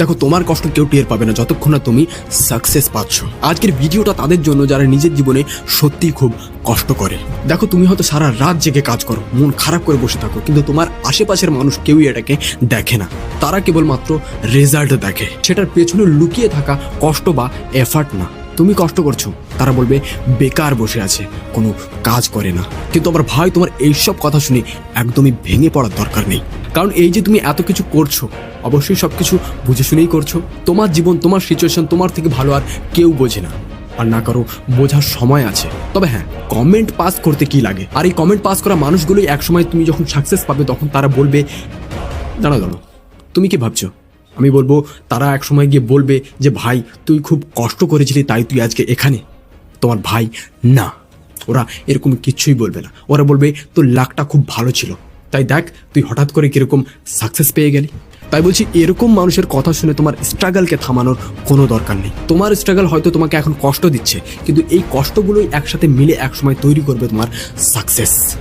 দেখো, তোমার কষ্ট কেউ টের পাবে না, যতক্ষণ না তুমি সাকসেস পাচ্ছ। আজকের ভিডিওটা তাদের জন্য যারা নিজের জীবনে সত্যি খুব কষ্ট করে। দেখো, তুমি হয়তো সারা রাত জেগে কাজ করো, মন খারাপ করে বসে থাকো, কিন্তু তোমার আশেপাশের মানুষ কেউই এটাকে দেখে না। তারা কেবলমাত্র রেজাল্ট দেখে। সেটার পেছনে লুকিয়ে থাকা কষ্ট বা এফার্ট না। তুমি কষ্ট করছ। তারা বলবে, বেকার বসে আছে, কোনো কাজ করে না। কিন্তু আমার ভাই তোমার এইসব কথা শুনে একদমই ভেঙে পড়ার দরকার নেই। কারণ এই যে তুমি এত কিছু করছ, অবশ্যই সব কিছু বুঝে শুনেই করছ। তোমার জীবন, তোমার সিচুয়েশন তোমার থেকে ভালো আর কেউ বোঝে না। আর না কারও বোঝার সময় আছে। তবে হ্যাঁ কমেন্ট পাস করতে কি লাগে? আর এই কমেন্ট পাস করা মানুষগুলোই একসময় তুমি যখন সাকসেস পাবে, তখন তারা বলবে দাঁড়া দাঁড়ো তুমি কি ভাবছ? আমি বলব, তারা এক সময় গিয়ে বলবে যে, ভাই, তুই খুব কষ্ট করেছিলি, তাই তুই আজকে এখানে? তোমার ভাই, না, ওরা এরকম কিছুই বলবে না। ওরা বলবে, তোর লাকটা খুব ভালো ছিল। তাই দেখ, তুই হঠাৎ করে কীরকম সাকসেস পেয়ে গেলি। তাই বলছি, এরকম মানুষের কথা শুনে তোমার স্ট্রাগলকে থামানোর কোনো দরকার নেই। তোমার স্ট্রাগল হয়তো তোমাকে এখন কষ্ট দিচ্ছে, কিন্তু এই কষ্টগুলোই একসাথে মিলে একসময় তৈরি করবে তোমার সাকসেস